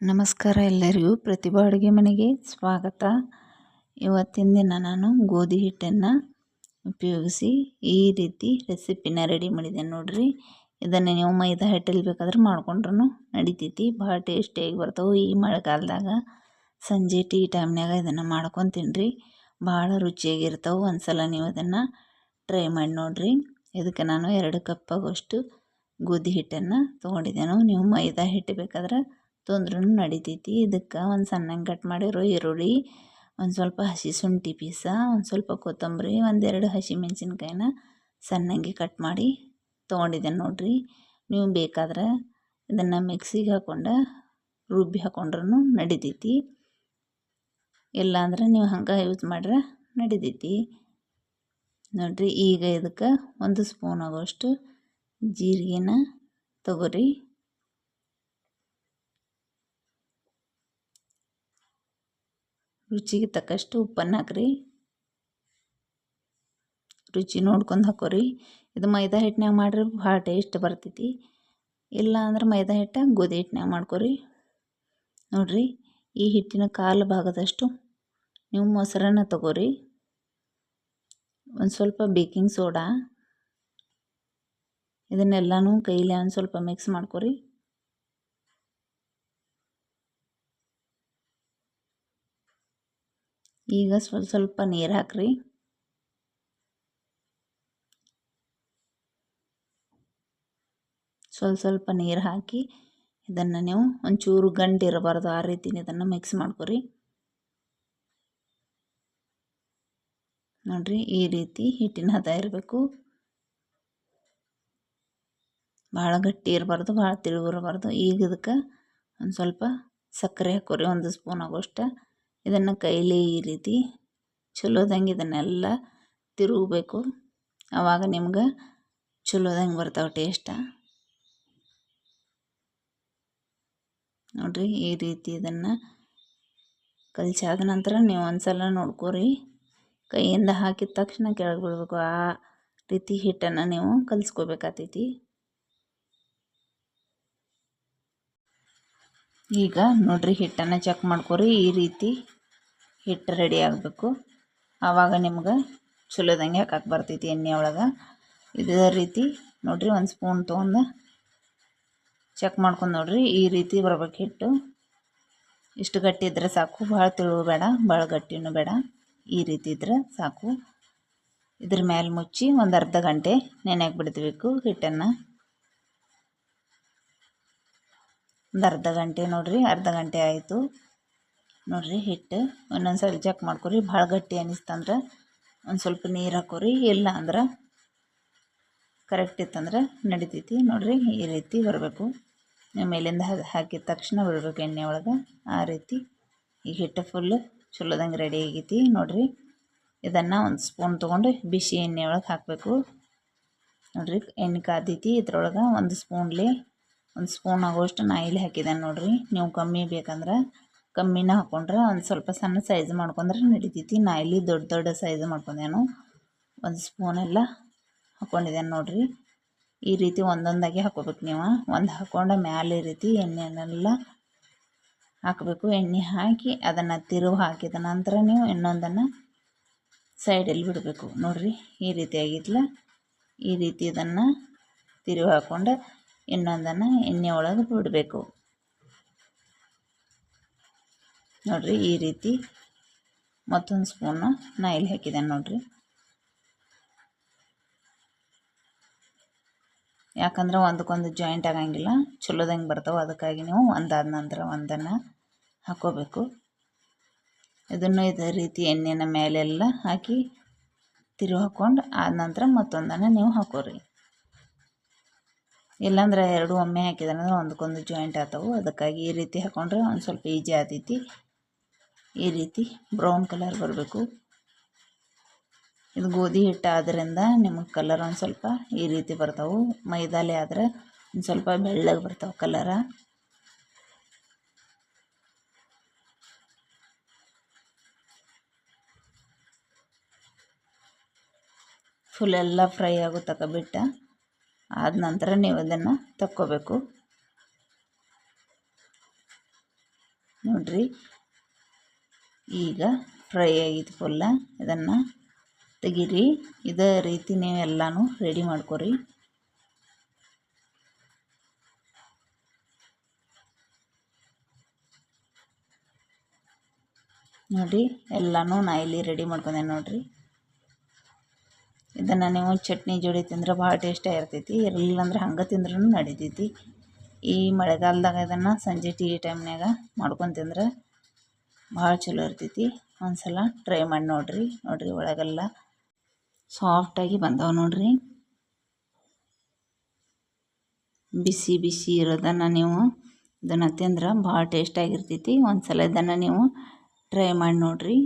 ನಮಸ್ಕಾರ ಎಲ್ಲರಿಗೂ. ಪ್ರತಿಭಾ ಅಡುಗೆ ಮನೆಗೆ ಸ್ವಾಗತ. ಇವತ್ತಿನ ದಿನ ನಾನು ಗೋಧಿ ಹಿಟ್ಟನ್ನು ಉಪಯೋಗಿಸಿ ಈ ರೀತಿ ರೆಸಿಪಿನ ರೆಡಿ ಮಾಡಿದೆ ನೋಡಿರಿ. ಇದನ್ನು ನೀವು ಮೈದಾ ಹಿಟ್ಟಲ್ಲಿ ಬೇಕಾದ್ರೆ ಮಾಡ್ಕೊಂಡ್ರೂ ನಡಿತೈತಿ. ಭಾಳ ಟೇಸ್ಟಿಯಾಗಿ ಬರ್ತವೆ ಈ ಮಳೆಗಾಲದಾಗ. ಸಂಜೆ ಟೀ ಟೈಮ್ನಾಗ ಇದನ್ನು ಮಾಡ್ಕೊಂಡು ತಿನ್ನಿರಿ ಭಾಳ ರುಚಿಯಾಗಿರ್ತವೆ ಒಂದು ಸಲ ನೀವು ಅದನ್ನು ಟ್ರೈ ಮಾಡಿ ನೋಡಿರಿ. ಇದಕ್ಕೆ ನಾನು ಎರಡು ಕಪ್ಪಾಗುವಷ್ಟು ಗೋಧಿ ಹಿಟ್ಟನ್ನು ತೊಗೊಂಡಿದ್ದೇನೆ. ನೀವು ಮೈದಾ ಹಿಟ್ಟು ಬೇಕಾದ್ರೆ ತೊಂದ್ರೂ ನಡಿತೈತಿ. ಇದಕ್ಕೆ ಒಂದು ಸಣ್ಣಗೆ ಕಟ್ ಮಾಡಿರೋ ಈರುಳ್ಳಿ, ಒಂದು ಸ್ವಲ್ಪ ಹಸಿ ಶುಂಠಿ ಪೀಸ, ಒಂದು ಸ್ವಲ್ಪ ಕೊತ್ತಂಬರಿ ಒಂದೆರಡು ಹಸಿ ಮೆಣಸಿನ್ಕಾಯಿನ ಸಣ್ಣಂಗೆ ಕಟ್ ಮಾಡಿ ತೊಗೊಂಡಿದ್ದೇನೆ ನೋಡಿರಿ. ನೀವು ಬೇಕಾದ್ರೆ ಇದನ್ನು ಮಿಕ್ಸಿಗೆ ಹಾಕ್ಕೊಂಡು ರುಬ್ಬಿ ಹಾಕ್ಕೊಂಡ್ರೂ ನಡಿತೈತಿ. ಇಲ್ಲಾಂದ್ರೆ ನೀವು ಹಂಗೆ ಯೂಸ್ ಮಾಡ್ರೆ ನಡಿತೈತಿ. ನೋಡಿರಿ, ಈಗ ಇದಕ್ಕೆ ಒಂದು ಸ್ಪೂನ್ ಆಗೋಷ್ಟು ಜೀರಿಗೆನ ತೊಗೊರಿ. ರುಚಿಗೆ ತಕ್ಕಷ್ಟು ಉಪ್ಪನ್ನು ಹಾಕ್ರಿ. ರುಚಿ ನೋಡ್ಕೊಂಡು ಹಾಕೋರಿ. ಇದು ಮೈದಾ ಹಿಟ್ಟಿನಾಗ ಮಾಡ್ರಿ ಭಾಳ ಟೇಸ್ಟ್ ಬರ್ತೈತಿ. ಇಲ್ಲ ಅಂದ್ರೆ ಮೈದಾ ಹಿಟ್ಟ ಗೋಧಿ ಹಿಟ್ಟಿನಾಗ ಮಾಡ್ಕೊರಿ. ನೋಡಿರಿ, ಈ ಹಿಟ್ಟಿನ ಕಾಲು ಭಾಗದಷ್ಟು ನೀವು ಮೊಸರನ್ನ ತಗೋರಿ. ಒಂದು ಸ್ವಲ್ಪ ಬೇಕಿಂಗ್ ಸೋಡಾ. ಇದನ್ನೆಲ್ಲನೂ ಕೈಲಿ ಒಂದು ಸ್ವಲ್ಪ ಮಿಕ್ಸ್ ಮಾಡ್ಕೊರಿ. ಈಗ ಸ್ವಲ್ಪ ಸ್ವಲ್ಪ ನೀರು ಹಾಕ್ರಿ. ಸ್ವಲ್ಪ ಸ್ವಲ್ಪ ನೀರು ಹಾಕಿ ಇದನ್ನು ನೀವು ಒಂಚೂರು ಗಂಟು ಇರಬಾರ್ದು, ಆ ರೀತಿ ಇದನ್ನು ಮಿಕ್ಸ್ ಮಾಡ್ಕೊರಿ. ನೋಡಿರಿ, ಈ ರೀತಿ ಹಿಟ್ಟಿನ ಹದ ಇರಬೇಕು. ಭಾಳ ಗಟ್ಟಿ ಇರಬಾರ್ದು, ಭಾಳ ತಿಳುವು ಇರಬಾರ್ದು. ಈಗ ಇದಕ್ಕೆ ಒಂದು ಸ್ವಲ್ಪ ಸಕ್ಕರೆ ಹಾಕೋರಿ, ಒಂದು ಸ್ಪೂನ್ ಆಗೋಷ್ಟು. ಇದನ್ನು ಕೈಲಿ ಈ ರೀತಿ ಚಲೋದಂಗೆ ಇದನ್ನೆಲ್ಲ ತಿರುಗಬೇಕು. ಆವಾಗ ನಿಮ್ಗೆ ಚಲೋದಂಗೆ ಬರ್ತಾವೆ ಟೇಸ್ಟ ನೋಡಿರಿ ಈ ರೀತಿ ಇದನ್ನು ಕಲಸಾದ ನಂತರ ನೀವು ಒಂದು ಸಲ ನೋಡ್ಕೊರಿ. ಕೈಯಿಂದ ಹಾಕಿದ ತಕ್ಷಣ ಕೆಳಗೆ ಬಿಡಬೇಕು ಆ ರೀತಿ ಹಿಟ್ಟನ್ನು ನೀವು ಕಲಿಸ್ಕೋಬೇಕಾಗ್ತೈತಿ. ಈಗ ನೋಡ್ರಿ ಹಿಟ್ಟನ್ನು ಚೆಕ್ ಮಾಡ್ಕೊರಿ ಈ ರೀತಿ. ಹಿಟ್ಟು ರೆಡಿ ಆಗಬೇಕು. ಆವಾಗ ನಿಮ್ಗೆ ಚಲೋದಂಗೆ ಹಾಕಕ್ಕೆ ಬರ್ತೈತಿ ಎಣ್ಣೆ ಒಳಗೆ. ಇದೇ ರೀತಿ ನೋಡಿರಿ ಒಂದು ಸ್ಪೂನ್ ತೊಗೊಂಡು ಚೆಕ್ ಮಾಡ್ಕೊಂಡು ನೋಡಿರಿ. ಈ ರೀತಿ ಬರ್ಬೇಕು ಹಿಟ್ಟು. ಇಷ್ಟು ಗಟ್ಟಿ ಇದ್ದರೆ ಸಾಕು. ಭಾಳ ತಿಳುವು ಬೇಡ, ಭಾಳ ಗಟ್ಟಿನೂ ಬೇಡ. ಈ ರೀತಿ ಇದ್ರೆ ಸಾಕು. ಇದ್ರ ಮೇಲೆ ಮುಚ್ಚಿ ಒಂದು ಅರ್ಧ ಗಂಟೆ ನೆನೆಯಾಗಿ ಬಿಡಬೇಕು ಹಿಟ್ಟನ್ನು. ಒಂದು ಅರ್ಧ ಗಂಟೆ ನೋಡಿರಿ. ಅರ್ಧ ಗಂಟೆ ಆಯಿತು. ನೋಡಿರಿ, ಹಿಟ್ಟು ಒಂದೊಂದು ಸಲ ಚೆಕ್ ಮಾಡ್ಕೊರಿ. ಭಾಳ ಗಟ್ಟಿ ಅನ್ನಿಸ್ತಂದ್ರೆ ಒಂದು ಸ್ವಲ್ಪ ನೀರು ಹಾಕೋರಿ. ಇಲ್ಲ ಅಂದ್ರೆ ಕರೆಕ್ಟ್ ಇತ್ತಂದ್ರೆ ನಡಿತೈತಿ. ನೋಡಿರಿ, ಈ ರೀತಿ ಬರಬೇಕು. ಮೇಲಿಂದ ಹಾಕಿದ ತಕ್ಷಣ ಬಿಡಬೇಕು ಎಣ್ಣೆ ಒಳಗೆ. ಆ ರೀತಿ ಈ ಹಿಟ್ಟು ಫುಲ್ಲು ಚಲೋದಂಗೆ ರೆಡಿ ಆಗೈತಿ. ನೋಡಿರಿ, ಇದನ್ನು ಒಂದು ಸ್ಪೂನ್ ತೊಗೊಂಡು ಬಿಸಿ ಎಣ್ಣೆ ಒಳಗೆ ಹಾಕಬೇಕು. ನೋಡಿರಿ, ಎಣ್ಣೆ ಕಾದೈತಿ. ಇದ್ರೊಳಗೆ ಒಂದು ಸ್ಪೂನ್ಲಿ ಒಂದು ಸ್ಪೂನ್ ಆಗೋಷ್ಟು ನಾ ಇಲ್ಲಿ ಹಾಕಿದ್ದೇನೆ ನೋಡಿರಿ. ನೀವು ಕಮ್ಮಿ ಬೇಕಂದ್ರೆ ಕಮ್ಮಿನ ಹಾಕೊಂಡ್ರೆ ಒಂದು ಸ್ವಲ್ಪ ಸಣ್ಣ ಸೈಜ್ ಮಾಡ್ಕೊಂಡ್ರೆ ನಡಿತೈತಿ. ನಾ ಇಲ್ಲಿ ದೊಡ್ಡ ದೊಡ್ಡ ಸೈಜ್ ಮಾಡ್ಕೊಂಡೇನು. ಒಂದು ಸ್ಪೂನೆಲ್ಲ ಹಾಕ್ಕೊಂಡಿದ್ದೇನೆ ನೋಡಿರಿ. ಈ ರೀತಿ ಒಂದೊಂದಾಗಿ ಹಾಕೋಬೇಕು ನೀವು. ಒಂದು ಹಾಕ್ಕೊಂಡ ಮ್ಯಾಲೆ ಈ ರೀತಿ ಎಣ್ಣೆನೆಲ್ಲ ಹಾಕಬೇಕು. ಎಣ್ಣೆ ಹಾಕಿ ಅದನ್ನು ತಿರುವು ಹಾಕಿದ ನಂತರ ನೀವು ಇನ್ನೊಂದನ್ನು ಸೈಡಲ್ಲಿ ಬಿಡಬೇಕು. ನೋಡಿರಿ, ಈ ರೀತಿ ಆಗಿತ್ತಲ್ಲ ಈ ರೀತಿ ಇದನ್ನು ತಿರುವು ಹಾಕ್ಕೊಂಡು ಇನ್ನೊಂದನ್ನು ಎಣ್ಣೆ ಒಳಗೆ ಬಿಡಬೇಕು. ನೋಡಿರಿ ಈ ರೀತಿ ಮತ್ತೊಂದು ಸ್ಪೂನು ನಾ ಇಲ್ಲಿ ಹಾಕಿದ್ದೇನೆ ನೋಡಿರಿ. ಯಾಕಂದ್ರೆ ಒಂದಕ್ಕೊಂದು ಜಾಯಿಂಟ್ ಆಗಂಗಿಲ್ಲ, ಚಲೋದಂಗೆ ಬರ್ತಾವೆ. ಅದಕ್ಕಾಗಿ ನೀವು ಒಂದಾದ ನಂತರ ಒಂದನ್ನು ಹಾಕೋಬೇಕು. ಇದನ್ನು ಇದೇ ರೀತಿ ಎಣ್ಣೆನ ಮೇಲೆಲ್ಲ ಹಾಕಿ ತಿರುವು ಹಾಕ್ಕೊಂಡು ಆದ ನಂತರ ಮತ್ತೊಂದನ್ನು ನೀವು ಹಾಕೋರಿ. ಇಲ್ಲಾಂದ್ರೆ ಎರಡು ಒಮ್ಮೆ ಹಾಕಿದ್ರೆ ಒಂದಕ್ಕೊಂದು ಜಾಯಿಂಟ್ ಆಗ್ತಾವೆ ಅದಕ್ಕಾಗಿ ಈ ರೀತಿ ಹಾಕೊಂಡ್ರೆ ಒಂದು ಸ್ವಲ್ಪ ಈಜಿ ಆಗ್ತೈತಿ ಈ ರೀತಿ ಬ್ರೌನ್ ಕಲರ್ ಬರಬೇಕು. ಇದು ಗೋಧಿ ಹಿಟ್ಟು ಆದ್ದರಿಂದ ನಿಮಗೆ ಕಲರ್ ಒಂದು ಸ್ವಲ್ಪ ಈ ರೀತಿ ಬರ್ತಾವೆ. ಮೈದಾಲೆ ಆದರೆ ಒಂದು ಸ್ವಲ್ಪ ಬೆಳ್ಳಗೆ ಬರ್ತಾವೆ ಕಲರ. ಫುಲ್ ಎಲ್ಲ ಫ್ರೈ ಆಗೋ ತಕ ಬಿಟ್ಟ ಆದ ನಂತರ ನೀವು ಅದನ್ನು ತಕ್ಕೋಬೇಕು. ನೋಡಿರಿ ಈಗ ಫ್ರೈ ಆಗಿದ್ದು ಫುಲ್ಲ ಇದನ್ನು ತೆಗೀರಿ. ಇದೇ ರೀತಿ ನೀವು ಎಲ್ಲನೂ ರೆಡಿ ಮಾಡ್ಕೊರಿ. ನೋಡಿ, ಎಲ್ಲನೂ ನಾ ಇಲ್ಲಿ ರೆಡಿ ಮಾಡ್ಕೊಂಡೆ ನೋಡಿರಿ. ಇದನ್ನು ನೀವು ಚಟ್ನಿ ಜೋಡಿ ತಿಂದ್ರೆ ಭಾಳ ಟೇಸ್ಟಾಗಿರ್ತೈತಿ ಇರಲಿಲ್ಲ ಅಂದ್ರೆ ಹಂಗೆ ತಿಂದ್ರೂ ನಡಿತೈತಿ. ಈ ಮಳೆಗಾಲದಾಗ ಇದನ್ನು ಸಂಜೆ ಟೀ ಟೈಮ್ನಾಗ ಮಾಡ್ಕೊಂಡು ತಿಂದ್ರೆ ಭಾಳ ಚಲೋ ಇರ್ತೈತಿ. ಒಂದು ಸಲ ಟ್ರೈ ಮಾಡಿ ನೋಡ್ರಿ. ನೋಡ್ರಿ ಒಳಗೆಲ್ಲ ಸಾಫ್ಟಾಗಿ ಬಂದವೆ ನೋಡಿರಿ. ಬಿಸಿ ಬಿಸಿ ಇರೋದನ್ನು ನೀವು ಇದನ್ನು ತಿಂದ್ರೆ ಭಾಳ ಟೇಸ್ಟಾಗಿರ್ತೈತಿ ಒಂದು ಸಲ ಇದನ್ನು ನೀವು ಟ್ರೈ ಮಾಡಿ ನೋಡಿರಿ.